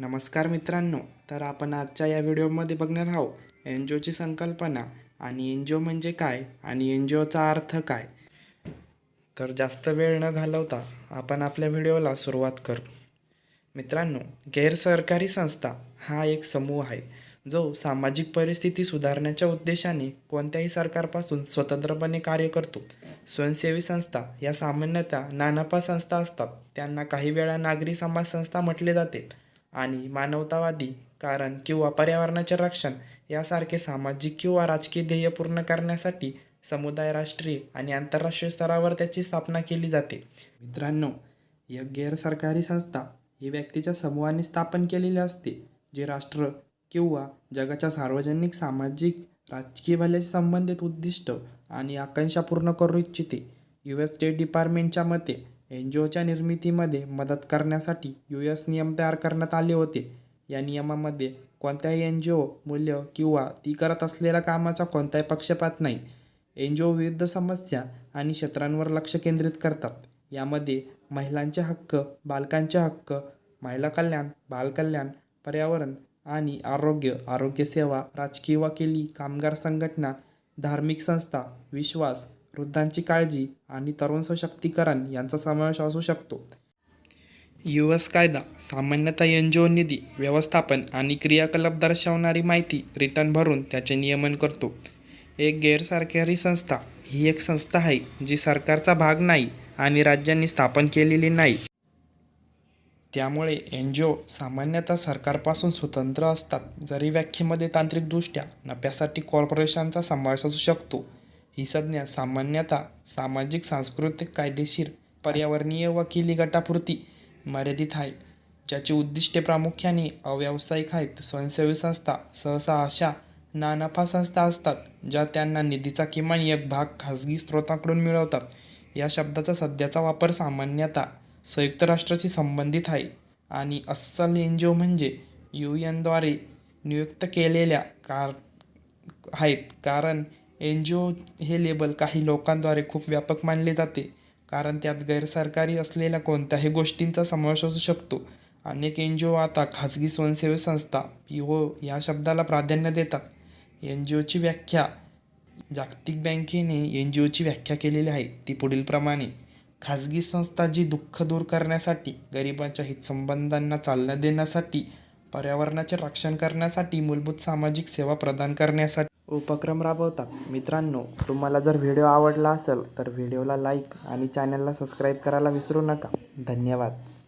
नमस्कार मित्रांनो तर आपण आजच्या या व्हिडिओमध्ये बघणार आहोत एन जी ओची संकल्पना आणि एन जी ओ म्हणजे काय आणि एन जी ओचा अर्थ काय. तर जास्त वेळ न घालवता आपण आपल्या व्हिडिओला सुरुवात करू. मित्रांनो गैरसरकारी संस्था हा एक समूह आहे जो सामाजिक परिस्थिती सुधारण्याच्या उद्देशाने कोणत्याही सरकारपासून स्वतंत्रपणे कार्य करतो. स्वयंसेवी संस्था या सामान्यतः नानफा संस्था असतात. त्यांना काही वेळा नागरी समाज संस्था म्हटले जाते. आणि मानवतावादी कारण किंवा पर्यावरणाचे रक्षण यासारखे सामाजिक किंवा राजकीय ध्येय पूर्ण करण्यासाठी समुदाय राष्ट्रीय आणि आंतरराष्ट्रीय स्तरावर त्याची स्थापना केली जाते. मित्रांनो एक गैरसरकारी संस्था ही व्यक्तीच्या समूहाने स्थापन केलेली असते जे राष्ट्र किंवा जगाच्या सार्वजनिक सामाजिक राजकीय भल्याशी संबंधित उद्दिष्ट आणि आकांक्षा पूर्ण करू इच्छिते. यू एस स्टेट डिपार्टमेंटच्या मते एन जी ओच्या निर्मितीमध्ये मदत करण्यासाठी यू एस नियम तयार करण्यात आले होते. या नियमामध्ये कोणत्याही एन जी ओ मूल्य किंवा ती करत असलेल्या कामाचा कोणताही पक्षपात नाही. एन जी ओ विविध समस्या आणि क्षेत्रांवर लक्ष केंद्रित करतात. यामध्ये महिलांचे हक्क बालकांचे हक्क महिला कल्याण बालकल्याण पर्यावरण आणि आरोग्य आरोग्यसेवा राजकीय वकिली कामगार संघटना धार्मिक संस्था विश्वास वृद्धांची काळजी आणि तरुण सशक्तीकरण यांचा समावेश असू शकतो. यू एस कायदा सामान्यतः एन जी ओ निधी व्यवस्थापन आणि क्रियाकलाप दर्शवणारी माहिती रिटर्न भरून त्याचे नियमन करतो. एक गैरसरकारी संस्था ही एक संस्था आहे जी सरकारचा भाग नाही आणि राज्यांनी स्थापन केलेली नाही. त्यामुळे एन जी ओ सामान्यतः सरकारपासून स्वतंत्र असतात जरी व्याख्येमध्ये तांत्रिकदृष्ट्या नफ्यासाठी कॉर्पोरेशनचा समावेश असू शकतो. ही संज्ञा सामान्यतः सामाजिक सांस्कृतिक कायदेशीर पर्यावरणीय वकिली गटापुरती मर्यादित आहे ज्याची उद्दिष्टे प्रामुख्याने अव्यावसायिक आहेत. स्वयंसेवी संस्था सहसा अशा नानफा संस्था असतात ज्या त्यांना निधीचा किमान एक भाग खाजगी स्रोतांकडून मिळवतात. या शब्दाचा सध्याचा वापर सामान्यतः संयुक्त राष्ट्राशी संबंधित आहे आणि अस्सल एन जी ओ म्हणजे यू एनद्वारे नियुक्त केलेल्या कार आहेत. कारण एन जी ओ हे लेबल काही लोकांद्वारे खूप व्यापक मानले जाते कारण त्यात गैरसरकारी असलेल्या कोणत्याही गोष्टींचा समावेश असू शकतो. अनेक एन जी ओ आता खाजगी स्वयंसेवी संस्था पी ओ या शब्दाला प्राधान्य देतात. एन जी ओची व्याख्या जागतिक बँकेने एन जी ओची व्याख्या केलेली आहे ती पुढीलप्रमाणे खाजगी संस्था जी दुःख दूर करण्यासाठी गरिबांच्या हितसंबंधांना चालना देण्यासाठी पर्यावरणाचे रक्षण करण्यासाठी मूलभूत सामाजिक सेवा प्रदान करण्यासाठी. उपक्रम राबवतात. मित्रांनो तुम्हाला जर व्हिडिओ आवडला असेल तर व्हिडिओला लाईक आणि चॅनलला सबस्क्राईब करायला विसरू नका. धन्यवाद.